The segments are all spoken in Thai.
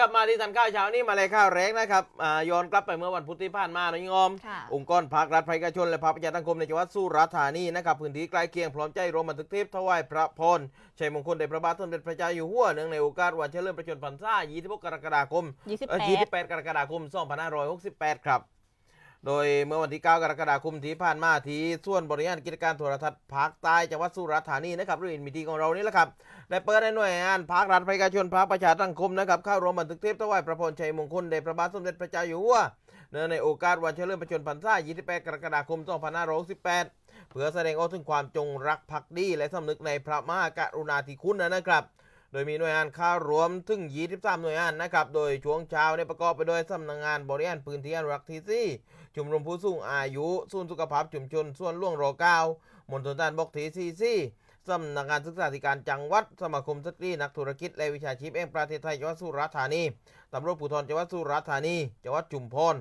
กลับมาที่ทันข้าวเช้านี้มาเลยข้าวแรกนะครับอ่าย้อนกลับไปเมื่อวันพุธที่ผ่านมานะยงอมค่ะองค์กรภาครัฐภาคเอกชน และภาคประชาสังคมในจังหวัดสุราษฎร์ธานีนะครับพื้นที่ใกล้เคียงพร้อมใจรวมบันทึกเทพถวายพระพรชัยมงคลแด่พระบาทสมเด็จพระเจ้าอยู่หัวเนื่องในโอกาสวันเฉลิมพระชนมพรรษา26กรกฎาคมเอ่อ28 28กรกฎาคม2568 ครับ โดยเมื่อวันที่ 9 กรกฎาคมที่ผ่านมาที่ส่วนบริหารกิจการโทรทัศน์ภาคใต้จังหวัดสุราษฎร์ธานีนะครับหรืออินมิทีของเรานี่แหละครับได้เปิดให้หน่วยงานภาครัฐภาคเอกชนภาคประชาสังคมนะครับเข้าร่วมบันทึกเทปถวายพระพรชัยมงคลแด่พระบาทสมเด็จพระเจ้าอยู่หัวเนื่องในโอกาสวันเฉลิมพระชนมพรรษา 28 กรกฎาคม 2568 เพื่อแสดงออกถึงความจงรักภักดีและสำนึกในพระมหากรุณาธิคุณนะครับ โดยมีหน่วยงานเข้ารวมถึง 23 หน่วยงานนะครับ โดยช่วงเช้าเนี่ยประกอบไปด้วยสำนักงานบริหารพื้นที่อนุรักษ์ที่สี่ชุมรมผู้สูงอายุศูนย์สุขภาพชุมชนส่วนล่วงรอเก้ามณฑลทารบกที่สี่สี่สำนักงานศึกษาธิการจังหวัด สมาคมสตรีนักธุรกิจและวิชาชีพแห่งประเทศไทยจังหวัดสุราษฎร์ธานีตำรวจภูธรจังหวัดสุราษฎร์ธานีจังหวัดชุมพร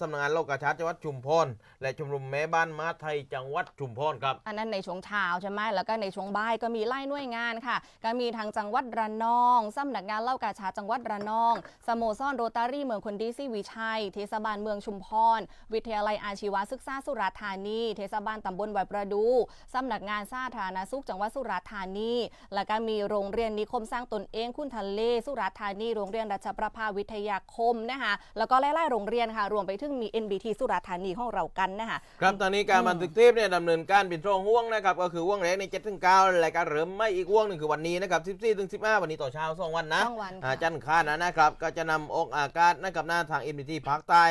สำนักงานโลกาชาติจังหวัดชุมพรและชมรมแม่บ้านม้าไทยจังหวัดชุมพรครับ อันนั้นในช่วงเช้าใช่ไหมแล้วก็ในช่วงบ่ายก็มีไล่หน่วยงานค่ะ ก็มีทางจังหวัดระนองสำนักงานเล่ากาชาจังหวัดระนองสโมสรโรตารี่เมืองคนดีซีวิชัย เทศบาลเมืองชุมพร วิทยาลัยอาชีวศึกษาสุราษฎร์ธานี เทศบาลตำบลวัยประดูสำนักงานสาธารณสุขจังหวัดสุราษฎร์ธานี แล้วก็มีโรงเรียนนิคมสร้างตนเองคุณทะเลสุราษฎร์ธานี โรงเรียนรัชประภาวิทยาคมนะคะ แล้วก็ไล่ๆโรงเรียนค่ะรวมไปถึงมี NBT สุราษฎร์ธานีของเรากันนะคะครับตอนนี้การบันทึกเทปเนี่ยดำเนินการเป็นช่วงห่วงนะครับก็คือห่วงแรกใน7ถึง9และการเริ่มไม่อีกห่วงหนึ่งคือวันนี้นะครับ14ถึง15วันนี้ต่อเช้าสองวันนะสองวันค่ะอ่าจันทร์อังคารนะนะครับก็จะนำออกอากาศนะครับหน้าทาง NBT ภาคใต้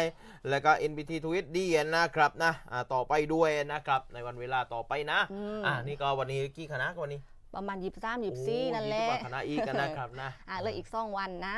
และก็ NBT ทวิตดีนะครับนะอ่าต่อไปด้วยนะครับในวันเวลาต่อไปนะอืม อ่านี่ก็วันนี้กี่คณะก็วันนี้ประมาณยิบสามยิบสี่นั่นแหละ โอ้ยี่สิบกว่าคณะอีกกันนะครับนะ อะเหลยอีกสองวันนะ